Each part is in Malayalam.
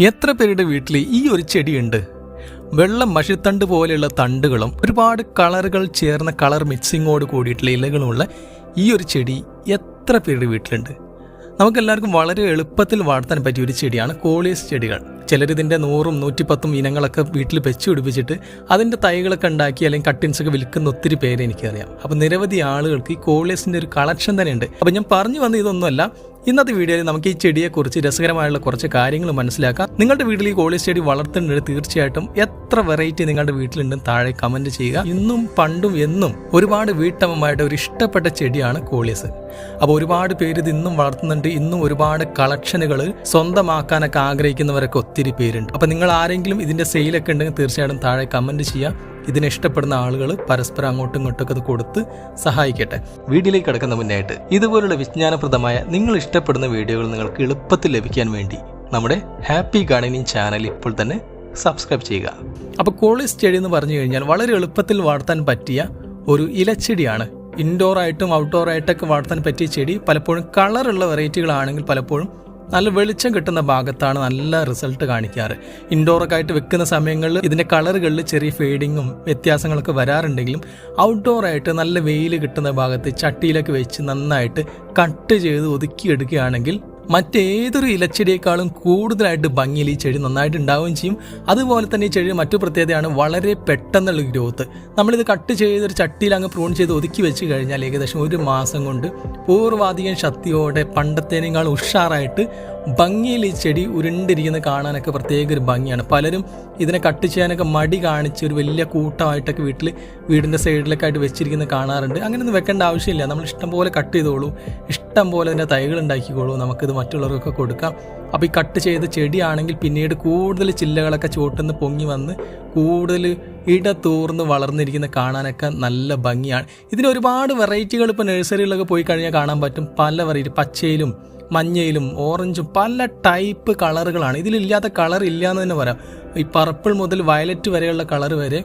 എത്ര പേരുടെ വീട്ടിൽ ഈ ഒരു ചെടിയുണ്ട്? വെള്ള മഷിത്തണ്ട് പോലെയുള്ള തണ്ടുകളും ഒരുപാട് കളറുകൾ ചേർന്ന കളർ മിക്സിങ്ങോട് കൂടിയിട്ടുള്ള ഇലകളുമുള്ള ഈ ഒരു ചെടി എത്ര പേരുടെ വീട്ടിലുണ്ട്? നമുക്കെല്ലാവർക്കും വളരെ എളുപ്പത്തിൽ വളർത്താൻ പറ്റിയ ഒരു ചെടിയാണ് കോളിയസ് ചെടികൾ. ചിലരിതിന്റെ നൂറും നൂറ്റിപ്പത്തും ഇനങ്ങളൊക്കെ വീട്ടിൽ വെച്ച് പിടിപ്പിച്ചിട്ട് അതിന്റെ തൈകളൊക്കെ ഉണ്ടാക്കി അല്ലെങ്കിൽ കട്ടിൻസൊക്കെ വിൽക്കുന്ന ഒത്തിരി പേര് എനിക്കറിയാം. അപ്പോൾ നിരവധി ആളുകൾക്ക് ഈ കോളേഴ്സിന്റെ ഒരു കളക്ഷൻ തന്നെയുണ്ട്. അപ്പോൾ ഞാൻ പറഞ്ഞു വന്ന ഇതൊന്നുമല്ല. ഇന്നത്തെ വീഡിയോയിൽ നമുക്ക് ഈ ചെടിയെക്കുറിച്ച് രസകരമായുള്ള കുറച്ച് കാര്യങ്ങൾ മനസ്സിലാക്കാം. നിങ്ങളുടെ വീട്ടിൽ ഈ കോളി ചെടി വളർത്തുന്നുണ്ട് തീർച്ചയായിട്ടും എത്ര വെറൈറ്റി നിങ്ങളുടെ വീട്ടിലുണ്ടെന്ന് താഴെ കമന്റ് ചെയ്യുക. ഇന്നും പണ്ടും എന്നും ഒരുപാട് വീട്ടമ്മമാരുടെ ഒരു ഇഷ്ടപ്പെട്ട ചെടിയാണ് കോളിയസ് അപ്പോൾ ഒരുപാട് പേര് ഇത് ഇന്നും വളർത്തുന്നുണ്ട്. ഇന്നും ഒരുപാട് കളക്ഷനുകൾ സ്വന്തമാക്കാനൊക്കെ ആഗ്രഹിക്കുന്നവരൊക്കെ ഒത്തിരി പേരുണ്ട്. അപ്പോൾ നിങ്ങൾ ആരെങ്കിലും ഇതിന്റെ സെയിലൊക്കെ ഉണ്ടെങ്കിൽ തീർച്ചയായിട്ടും താഴെ കമന്റ് ചെയ്യുക ഇതിനെ ഇഷ്ടപ്പെടുന്ന ആളുകൾ പരസ്പരം അങ്ങോട്ടും ഇങ്ങോട്ടൊക്കെ അത് കൊടുത്ത് സഹായിക്കട്ടെ. വീഡിയോയിലേക്ക് കിടക്കുന്ന മുന്നായിട്ട് ഇതുപോലുള്ള വിജ്ഞാനപ്രദമായ നിങ്ങൾ ഇഷ്ടപ്പെടുന്ന വീഡിയോകൾ നിങ്ങൾക്ക് എളുപ്പത്തിൽ ലഭിക്കാൻ വേണ്ടി നമ്മുടെ ഹാപ്പി ഗാർഡനിങ് ചാനൽ ഇപ്പോൾ തന്നെ സബ്സ്ക്രൈബ് ചെയ്യുക. അപ്പോൾ കോളി ചെടി എന്ന് പറഞ്ഞു കഴിഞ്ഞാൽ വളരെ എളുപ്പത്തിൽ വളർത്താൻ പറ്റിയ ഒരു ഇലച്ചെടിയാണ്. ഇൻഡോർ ആയിട്ടും ഔട്ട്ഡോർ ആയിട്ടൊക്കെ വളർത്താൻ പറ്റിയ ചെടി. പലപ്പോഴും കളറുള്ള വെറൈറ്റികളാണെങ്കിൽ പലപ്പോഴും നല്ല വെളിച്ചം കിട്ടുന്ന ഭാഗത്താണ് നല്ല റിസൾട്ട് കാണിക്കാറ്. ഇൻഡോറൊക്കെ ആയിട്ട് വെക്കുന്ന സമയങ്ങളിൽ ഇതിന്റെ കളറുകളിൽ ചെറിയ ഫെയ്ഡിങ്ങും വ്യത്യാസങ്ങളൊക്കെ വരാറുണ്ടെങ്കിലും ഔട്ട്ഡോർ ആയിട്ട് നല്ല വെയിൽ കിട്ടുന്ന ഭാഗത്ത് ചട്ടിയിലൊക്കെ വെച്ച് നന്നായിട്ട് കട്ട് ചെയ്ത് ഒതുക്കിയെടുക്കുകയാണെങ്കിൽ മറ്റേതൊരു ഇലച്ചെടിയേക്കാളും കൂടുതലായിട്ട് ഭംഗിയിൽ ഈ ചെടി നന്നായിട്ട് ഉണ്ടാവുകയും ചെയ്യും. അതുപോലെ തന്നെ ഈ ചെടി മറ്റു പ്രത്യേകതയാണ് വളരെ പെട്ടെന്നുള്ള ഗ്രോത്ത്. നമ്മളിത് കട്ട് ചെയ്തൊരു ചട്ടിയിൽ അങ്ങ് പ്രൂൺ ചെയ്ത് ഒതുക്കി വെച്ച് കഴിഞ്ഞാൽ ഏകദേശം ഒരു മാസം കൊണ്ട് പൂർവാധികം ശക്തിയോടെ പണ്ടത്തേനേക്കാൾ ഉഷാറായിട്ട് ഭംഗിയിൽ ഈ ചെടി ഉരുണ്ടിരിക്കുന്നത് കാണാനൊക്കെ പ്രത്യേക ഒരു ഭംഗിയാണ്. പലരും ഇതിനെ കട്ട് ചെയ്യാനൊക്കെ മടി കാണിച്ച് ഒരു വലിയ കൂട്ടമായിട്ടൊക്കെ വീട്ടിൽ വീടിന്റെ സൈഡിലൊക്കെ ആയിട്ട് വെച്ചിരിക്കുന്നത് കാണാറുണ്ട്. അങ്ങനെയൊന്നും വെക്കേണ്ട ആവശ്യമില്ല. നമ്മൾ ഇഷ്ടം പോലെ കട്ട് ചെയ്തോളൂ. ഇഷ്ടം പോലെ അതിന്റെ തൈകൾ ഉണ്ടാക്കിക്കോളൂ. നമുക്കിത് മറ്റുള്ളവർക്കൊക്കെ കൊടുക്കാം. അപ്പോൾ ഈ കട്ട് ചെയ്ത ചെടിയാണെങ്കിൽ പിന്നീട് കൂടുതൽ ചില്ലകളൊക്കെ ചുവട്ടുന്ന് പൊങ്ങി വന്ന് കൂടുതൽ ഇടതൂർന്ന് വളർന്നിരിക്കുന്ന കാണാനൊക്കെ നല്ല ഭംഗിയാണ്. ഇതിന് ഒരുപാട് വെറൈറ്റികൾ ഇപ്പോൾ നഴ്സറികളിലൊക്കെ പോയി കഴിഞ്ഞാൽ കാണാൻ പറ്റും. പല വെറൈറ്റി പച്ചയിലും മഞ്ഞയിലും ഓറഞ്ചും പല ടൈപ്പ് കളറുകളാണ് ഇതിലില്ലാത്ത കളർ ഇല്ല എന്ന് തന്നെ പറയാം. ഈ പർപ്പിൾ മുതൽ വയലറ്റ് വരെയുള്ള കളർ വരെ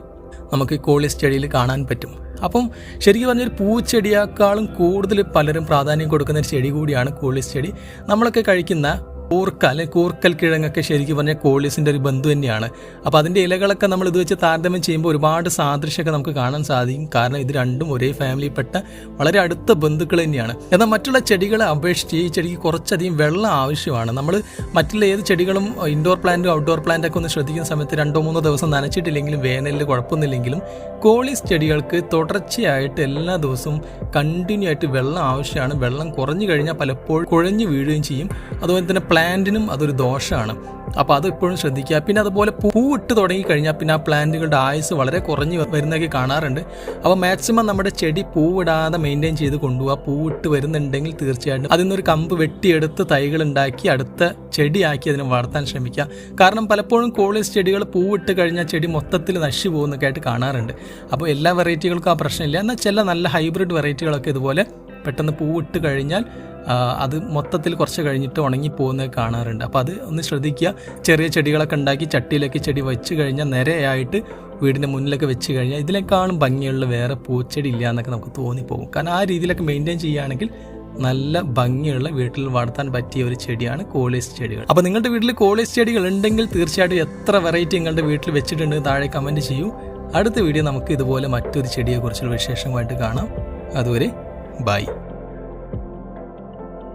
നമുക്ക് കോളി സ്റ്റഡിയിൽ കാണാൻ പറ്റും. അപ്പം ശരിക്കും പറഞ്ഞൊരു പൂച്ചെടിയേക്കാളും കൂടുതൽ പലരും പ്രാധാന്യം കൊടുക്കുന്ന ഒരു ചെടി കൂടിയാണ് കോളി ചെടി നമ്മളൊക്കെ കഴിക്കുന്ന കൂർക്ക അല്ലെ? കൂർക്കൽ കിഴങ്ങൊക്കെ ശരിക്കും പറഞ്ഞാൽ കോളിസിന്റെ ഒരു ബന്ധു തന്നെയാണ്. അപ്പോൾ അതിന്റെ ഇലകളൊക്കെ നമ്മൾ ഇത് വെച്ച് താരതമ്യം ചെയ്യുമ്പോൾ ഒരുപാട് സാദൃശ്യമൊക്കെ നമുക്ക് കാണാൻ സാധിക്കും. കാരണം ഇത് രണ്ടും ഒരേ ഫാമിലിയിൽപ്പെട്ട വളരെ അടുത്ത ബന്ധുക്കൾ തന്നെയാണ്. എന്നാൽ മറ്റുള്ള ചെടികളെ അപേക്ഷിച്ച് ഈ ചെടിക്ക് കുറച്ചധികം വെള്ളം ആവശ്യമാണ്. നമ്മൾ മറ്റുള്ള ഏത് ചെടികളും ഇൻഡോർ പ്ലാന്റും ഔട്ട്ഡോർ പ്ലാന്റൊക്കെ ഒന്ന് ശ്രദ്ധിക്കുന്ന സമയത്ത് രണ്ടോ മൂന്നോ ദിവസം നനച്ചിട്ടില്ലെങ്കിലും വേനലിൽ കുഴപ്പമൊന്നുമില്ലെങ്കിലും കോളീസ് ചെടികൾക്ക് തുടർച്ചയായിട്ട് എല്ലാ ദിവസവും കണ്ടിന്യൂ ആയിട്ട് വെള്ളം ആവശ്യമാണ്. വെള്ളം കുറഞ്ഞു കഴിഞ്ഞാൽ പലപ്പോഴും കുഴഞ്ഞു വീഴുകയും ചെയ്യും. അതുപോലെ തന്നെ പ്ലാന്റിനും അതൊരു ദോഷമാണ് അപ്പോൾ അത് എപ്പോഴും ശ്രദ്ധിക്കുക. പിന്നെ അതുപോലെ പൂവിട്ട് തുടങ്ങി കഴിഞ്ഞാൽ പിന്നെ ആ പ്ലാന്റുകളുടെ ആയുസ് വളരെ കുറഞ്ഞു വരുന്നതൊക്കെ കാണാറുണ്ട്. അപ്പോൾ മാക്സിമം നമ്മുടെ ചെടി പൂവിടാതെ മെയിന്റെയിൻ ചെയ്ത് കൊണ്ടുപോകുക പൂവിട്ട് വരുന്നുണ്ടെങ്കിൽ തീർച്ചയായിട്ടും അതിൽ നിന്നൊരു കമ്പ് വെട്ടിയെടുത്ത് തൈകൾ ഉണ്ടാക്കി അടുത്ത ചെടിയാക്കി അതിനെ വളർത്താൻ ശ്രമിക്കുക. കാരണം പലപ്പോഴും കോളേജ് ചെടികൾ പൂവിട്ട് കഴിഞ്ഞാൽ ചെടി മൊത്തത്തിൽ നശിച്ചു പോകുന്നൊക്കെ ആയിട്ട് കാണാറുണ്ട്. അപ്പോൾ എല്ലാ വെറൈറ്റികൾക്കും ആ പ്രശ്നമില്ല. എന്നാൽ ചില നല്ല ഹൈബ്രിഡ് വെറൈറ്റികളൊക്കെ ഇതുപോലെ പെട്ടെന്ന് പൂവിട്ട് കഴിഞ്ഞാൽ അത് മൊത്തത്തിൽ കുറച്ച് കഴിഞ്ഞിട്ട് ഉണങ്ങി പോകുന്നത് കാണാറുണ്ട്. അപ്പോൾ അത് ഒന്ന് ശ്രദ്ധിക്കുക. ചെറിയ ചെടികളൊക്കെ ഉണ്ടാക്കി ചട്ടിയിലൊക്കെ ചെടി വെച്ച് കഴിഞ്ഞാൽ നിരയായിട്ട് വീടിന്റെ മുന്നിലൊക്കെ വെച്ച് കഴിഞ്ഞാൽ ഇതിലേക്കാളും ഭംഗിയുള്ള വേറെ പൂച്ചെടി ഇല്ല എന്നൊക്കെ നമുക്ക് തോന്നിപ്പോകും. കാരണം ആ രീതിയിലൊക്കെ മെയിന്റെയിൻ ചെയ്യുകയാണെങ്കിൽ നല്ല ഭംഗിയുള്ള വീട്ടിൽ വളർത്താൻ പറ്റിയ ഒരു ചെടിയാണ് കോളേജ് ചെടികൾ. അപ്പോൾ നിങ്ങളുടെ വീട്ടിൽ കോളേജ് ചെടികൾ ഉണ്ടെങ്കിൽ തീർച്ചയായിട്ടും എത്ര വെറൈറ്റി നിങ്ങളുടെ വീട്ടിൽ വെച്ചിട്ടുണ്ട് താഴെ കമന്റ് ചെയ്യൂ. അടുത്ത വീഡിയോ നമുക്ക് ഇതുപോലെ മറ്റൊരു ചെടിയെക്കുറിച്ചുള്ള വിശേഷമായിട്ട് കാണാം. അതുവരെ Bye.